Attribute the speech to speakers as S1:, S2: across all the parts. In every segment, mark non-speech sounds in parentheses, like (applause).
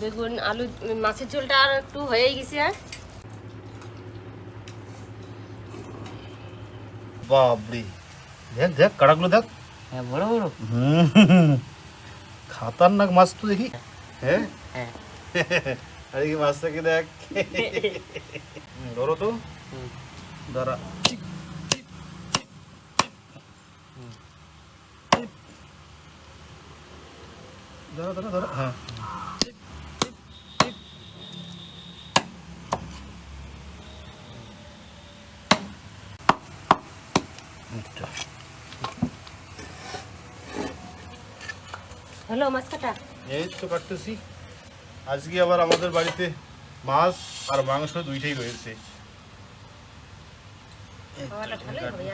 S1: বেগুন আলু মাছের ঝোলটা আর একটু হয়েই গেছে আর
S2: বাবরে দেখ দেখ কাটাগুলো দেখ।
S3: হ্যাঁ বড় বড়।
S2: হুম, খাতারনাক মাছ তো দেখি। হ্যাঁ?
S3: হ্যাঁ।
S2: আরে কি মাছটাকে দেখ। ধরো তো।
S3: হুম।
S2: দাঁড়া। দাঁড়া দাঁড়া দাঁড়া। হ্যাঁ। আচ্ছা।
S1: হলো মাছ কাটা
S2: এই তো কাটতেছি। আজকে আবার আমাদের বাড়িতে মাছ আর মাংস দুইটাই রয়েছে।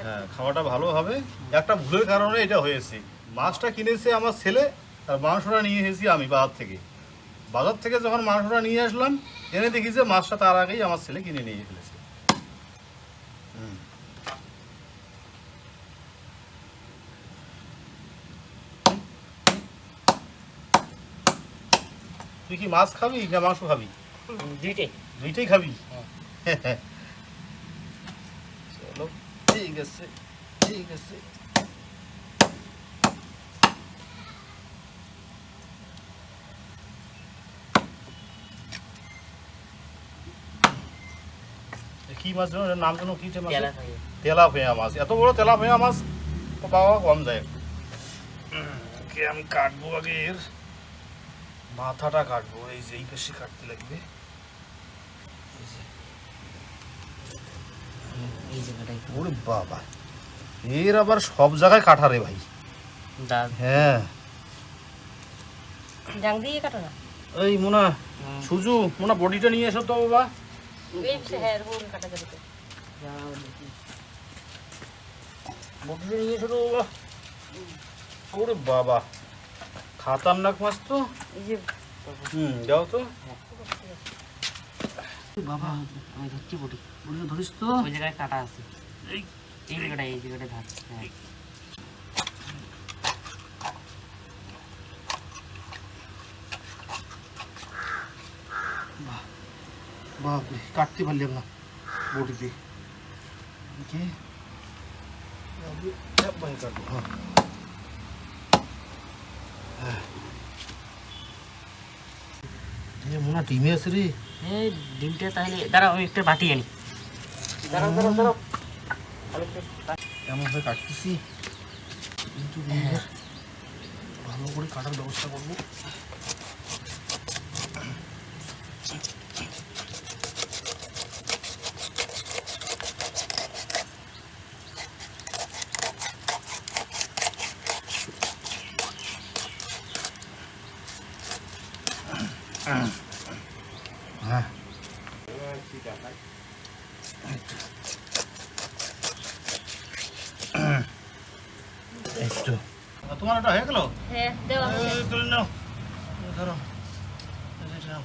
S2: হ্যাঁ খাওয়াটা ভালো হবে। একটা ভুলের কারণে এটা হয়েছে। মাছটা কিনেছে আমার ছেলে আর মাংসটা নিয়ে এসেছি আমি বাজার থেকে। বাজার থেকে যখন মাংসটা নিয়ে আসলাম এনে দেখি যে মাছটা তার আগেই আমার ছেলে কিনে নিয়ে ফেলেছে হুম। তুই কি মাছ খাবি না মাংস খাবি?
S3: দুইটাই।
S2: দুইটাই খাবি?
S3: হ্যাঁ।
S2: চলো। ঠিক আছে ঠিক আছে। এ কি মাছ যেন এটার নাম যেন কি মাছ?
S3: তেলা থাকে।
S2: তেলাপিয়া মাছ। এত বড় তেলাপিয়া মাছ তো পাওয়া কম যায় উম, ওকে আমি কাটবো আগে এর মাথাটা কাটবো এই যে এই পেশি কাটতে লাগবে। ওরে বাবা এর আবার সব জায়গায় কাটা রে ভাই। হ্যাঁ।
S1: ডাং দিয়ে কাটো না।
S2: এই মোনা সুজু মোনা বডিটা নিয়ে এসো তো বাবা।
S1: হ্যাঁ
S2: বডিটা নিয়ে এসো তো বাবা। ওরে বাবা। খাতারনাক মাছ তো?
S3: এই যে
S2: হুম যাও তো।
S3: বাবা আমি ধরছি বটি।
S2: ধরিস তো?
S3: ওই জায়গায় কাটা আছে।
S2: এই।
S3: এই এই জায়গাটায় ধার। হ্যাঁ।
S2: বাপরে কাটতে পারলাম না। কি একবারে কাটবো হ্যাঁ মোনা ডিমে আছে রে।
S3: এই ডিমটা তাহলে দাঁড়া আমি একটা বাটি আনি। দাঁড়াও দাঁড়াও দাঁড়াও।
S2: কেমন ভাবে কাটতেছি? কিন্তু ভালো করে কাটার ব্যবস্থা করব হ্যাঁ এই তো তোমার ওটা হয়ে গেল
S1: হ্যাঁ দেওয়া হবে
S2: এই, তুলে নাও ধরো এই যে নাও।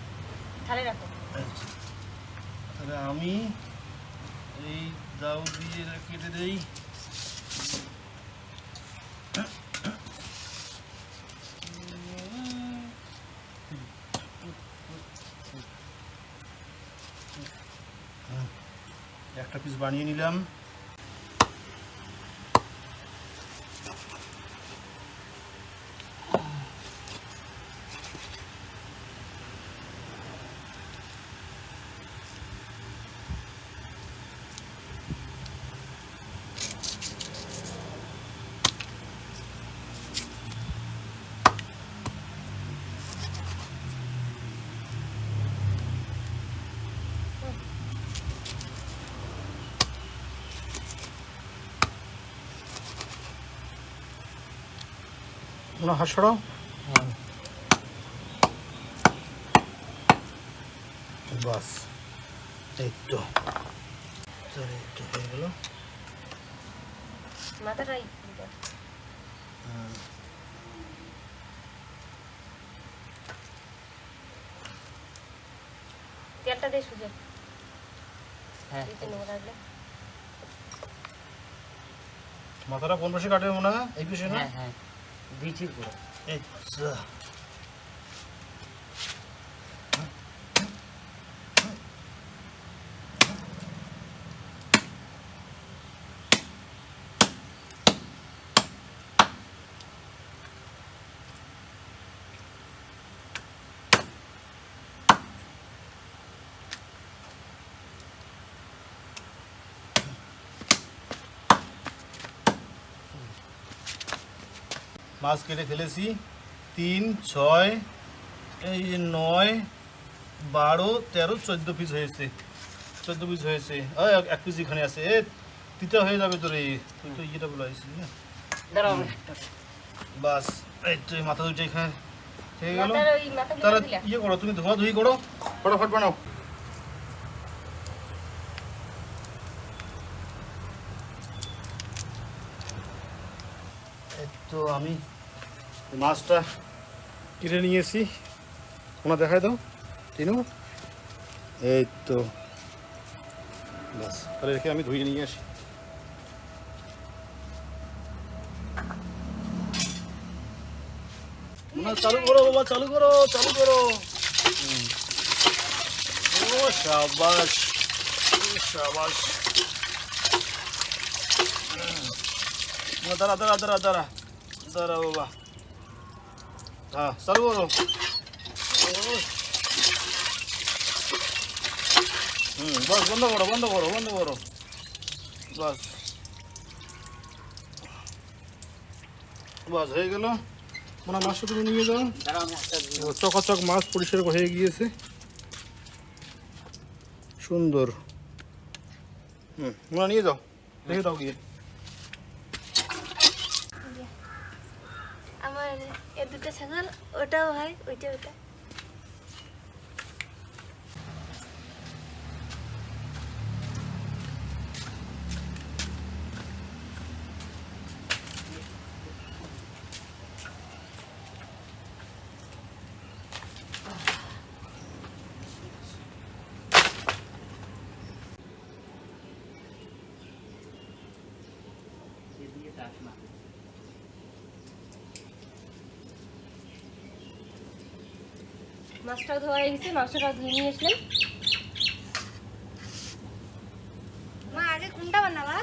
S1: থালে রাখো
S2: আচ্ছা। তাহলে আমি এই দাউ দিয়ে কেটে দেই। একটা পিস বানিয়ে নিলাম। কোনো হাত সরাও
S3: হ্যাঁ
S2: বাস এই তো। তাহলে এই তো হয়ে গেল।
S1: মাথাটাই তেলটা দিয়ে সুজে।
S3: হ্যাঁ।
S1: দিতে নেব
S2: মাথাটা কোন পাশে কাটবে মনে হয়? এই পাশে না?
S3: হ্যাঁ হ্যাঁ। দুই চির করে
S2: আচ্ছা মাছ কেটে ফেলেছি। তিন ছয় এই যে নয় বারো তেরো চোদ্দ পিস হয়েছে। চোদ্দ পিস হয়েছে। ওই এক- পিস এখানে আছে। এ তিতা হয়ে যাবে তোর এই তুই তো ইয়েটা বলে আসছিস না? বাস এই তো এই মাথা দুইটা এখানে থেকে গেল। তারা ইয়ে করো তুমি ধোয়া ধুই করো। ফটাফট বানাও। তো আমি মাছটা কিনে নিয়েছি। ওনা দেখাই দাও তিনু এই তো। তাহলে রেখে আমি ধুয়ে নিয়ে আসি। চালু করো বাবা চালু করো চালু করো। ও। না, দাঁড়া দাঁড়া দাঁড়া দাঁড়া। দাঁড়া বাবা। হ্যাঁ বন্ধ করো বন্ধ করো বন্ধ করো। বাস। বাস, হয়ে গেল। মাছটা তুমি নিয়ে যাও। চকাচক মাছ পরিষ্কার হয়ে গিয়েছে। সুন্দর। হুম, মোনা নিয়ে যাও। রেখে দাও গিয়ে।
S4: ওটাও হয় ওইটা
S1: মাছটাও ধোয়া হয়ে গেছে মাংসটাও ধুয়ে নিয়ে আসলাম
S4: মা আগে কোনটা বানাবা।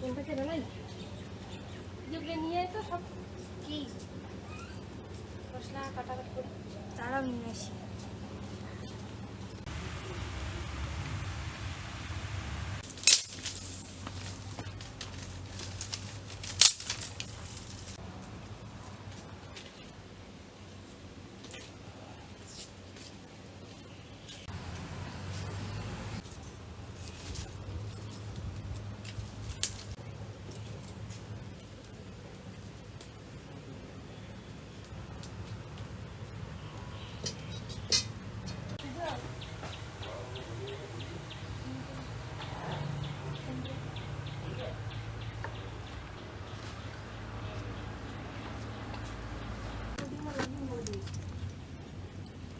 S1: কোনটা ছেড়ে নাই? যেগুলো নিয়ে তো সব
S4: কি?
S1: মশলা কাটাকাটি করে।
S4: তারাও নিয়ে আসি।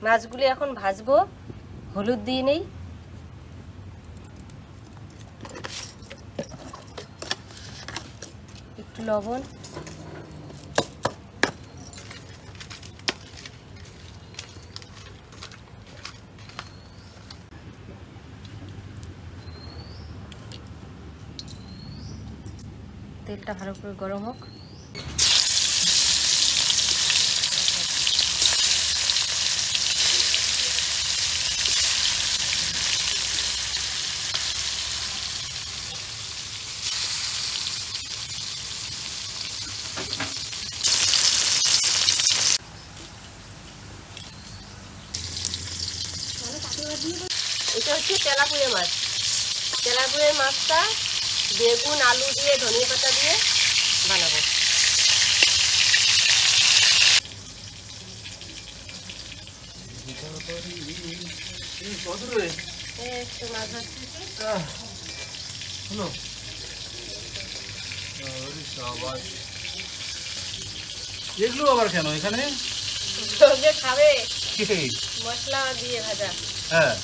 S1: মাছগুলি এখন ভাজবো। হলুদ দিয়ে নেই। একটু লবণ। তেলটা ভালো করে গরম হোক এটা হচ্ছে তেলাপুরে মাছ। তেলাপুরের মাছটা বেগুন আলু দিয়ে ধনিয়া পাতা দিয়ে বানাবো।
S2: এগুলো আবার কেন এখানে?
S1: খাবে। মশলা দিয়ে ভাজা।
S2: হ্যাঁ।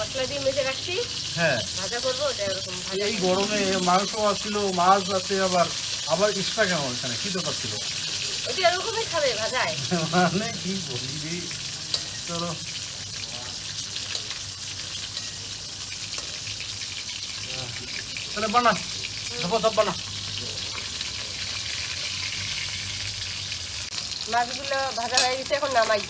S1: মশলা দিয়ে মেজে রাখছি।
S2: হ্যাঁ।
S1: ভাজা করব ওটা এরকম
S2: এই গরমে মাংস আছিল মাছ আছে আবার আবার এক্সট্রা কেন এখানে? কি দরকার ছিল?
S1: ওটা এরকমই খাবে ভাজায়। (laughs)
S2: মানে কি বলবি চলো। তাহলে বানা। সব সব বানা।
S1: মাছগুলো ভাজা হয়ে গেছে এখন নামাই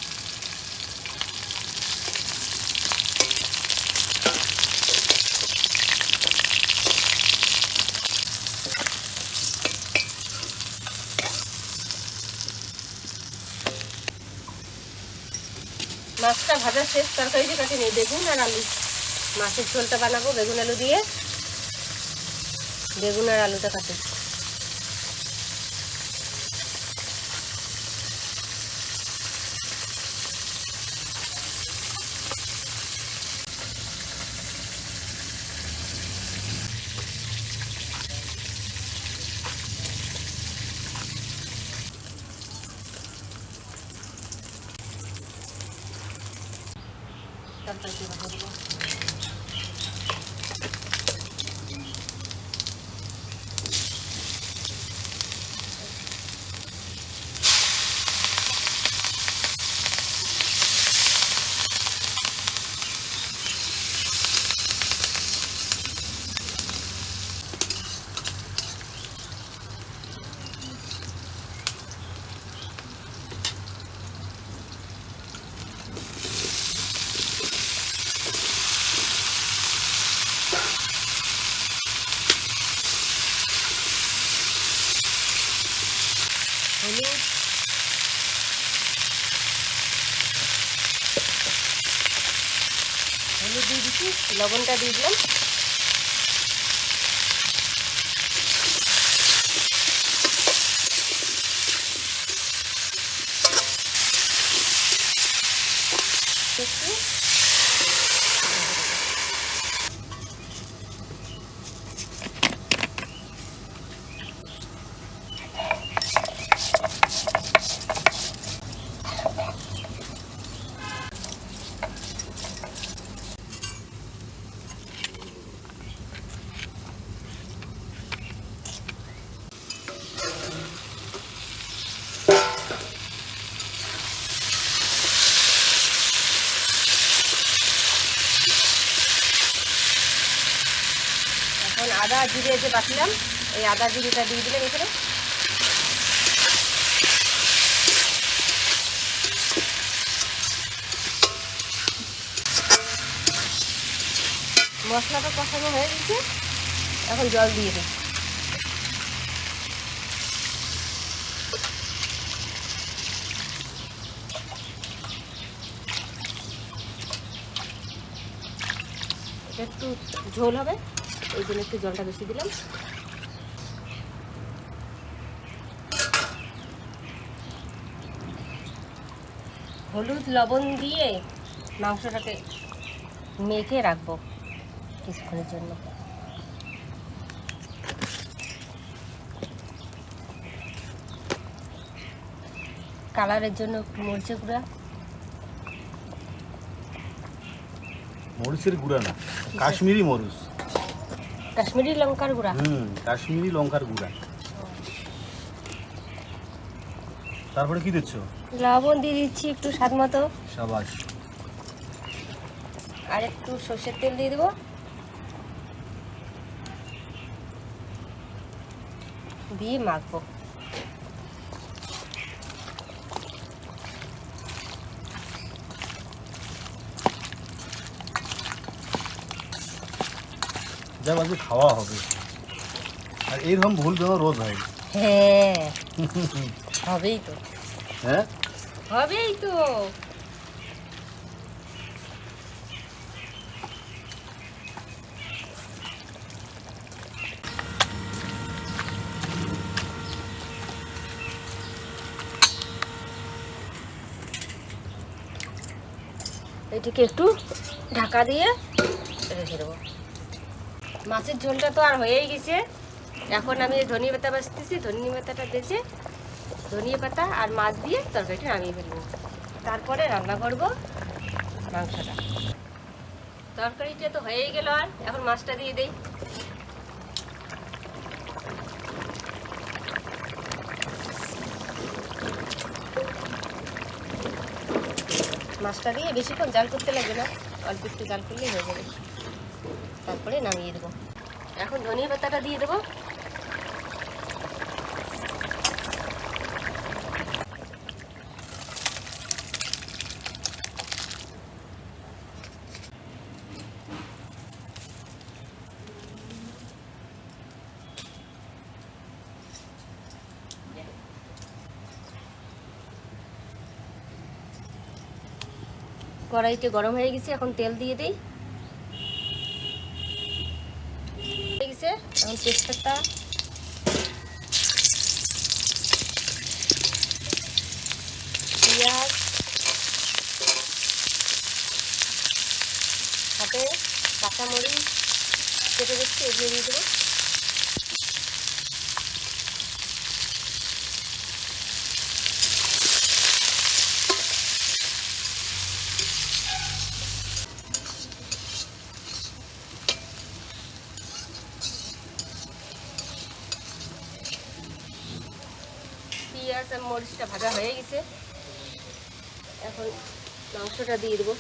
S1: মাছটা ভাজা শেষ তরকারিতে কাটি নিই। বেগুন আর আলু। মাছের ঝোলটা বানাবো, বেগুন আলু দিয়ে। বেগুন আর আলুটা কাটে তরকারিতে বানিয়ে দেবো হলুদ হলুদ দিয়ে দিচ্ছি লবণটা দিয়ে দিলাম একটু এখন আদা জিরে যে বাটলাম, এই আদা জিরেটা দিয়ে দিলাম এখানে। মশলাটা কষানো হয়ে গেছে, এখন জল দিয়ে দিই একটু ঝোল হবে। ওই জন্য একটু জলটা বেশি দিলাম। হলুদ লবণ দিয়ে মাংসটাকে মেখে রাখব কিছুক্ষণের জন্য। কালারের জন্য একটু মরিচের গুঁড়া।
S2: মরিচের গুঁড়া না কাশ্মীরি মরিচ।
S1: কাশ্মীরি লঙ্কার গুঁড়া।
S2: হুম কাশ্মীরি লঙ্কার গুঁড়া। তারপরে কি দিচ্ছ?
S1: লবণ দিয়ে দিচ্ছি একটু স্বাদ মতো।
S2: সাবাস।
S1: আর একটু সর্ষের তেল দিয়ে দেবো। দিয়ে মাখবো।
S2: যা আজকে খাওয়া হবে। আর এইরকম ভুল যেন রোজ হয়।
S1: হ্যাঁ। (laughs) হবেই তো।
S2: হ্যাঁ?
S1: হবেই তো। এটিকে একটু ঢাকা দিয়ে রেখে দেবো। মাছের ঝোলটা তো আর হয়েই গেছে। এখন আমি ধনিয়া পাতা বাছতেছি ধনিয়া পাতাটা বেছে ধনিয়া পাতা আর মাছ দিয়ে তরকারিটা নামিয়ে ফেলব। তারপরে রান্না করব মাংসটা। তরকারিটা তো হয়েই গেল আর, এখন মাছটা দিয়ে দেই। মাছটা দিয়ে বেশিক্ষণ জাল করতে লাগবে না, অল্প একটু জাল করলেই হয়ে যাবে। করে নামিয়ে দেবো। এখন ধনে পাতাটা দিয়ে দেবো। কড়াইতে গরম হয়ে গেছে, এখন তেল দিয়ে দিই। গেছে তেজপাতা পেঁয়াজ সাথে কাঁচামরিচ কেটে দিচ্ছি এগিয়ে দিয়ে দেবো। আর মরিচটা ভাজা হয়ে গেছে। এখন মাংসটা দিয়ে দেবো।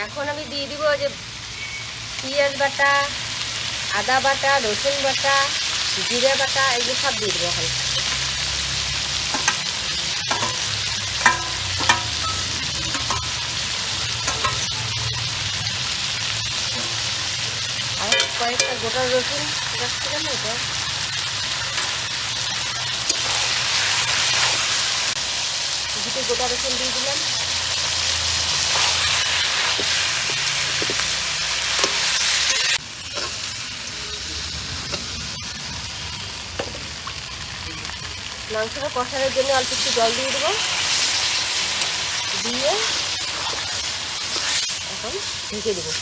S1: এখন আমি দিয়ে দিব যে পেঁয়াজ বাটা, আদা বাটা, রসুন বাটা, জিরে বাটা এগুলো সব দিয়ে দেবো এখন। কয়েকটা গোটা রসুন না এটা? দুটো গোটা রসুন দিয়ে দিলাম। মাংসটা কষানোর জন্য অল্প একটু জল দিয়ে দেবো। দিয়ে এখন ঢেকে দেবো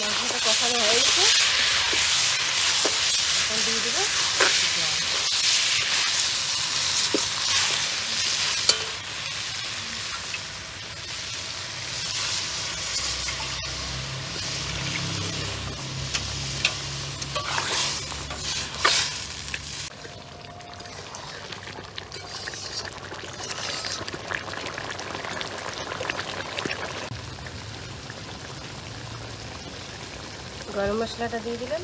S1: মাংসটা কষানো গরম মশলাটা দিয়ে দিলাম।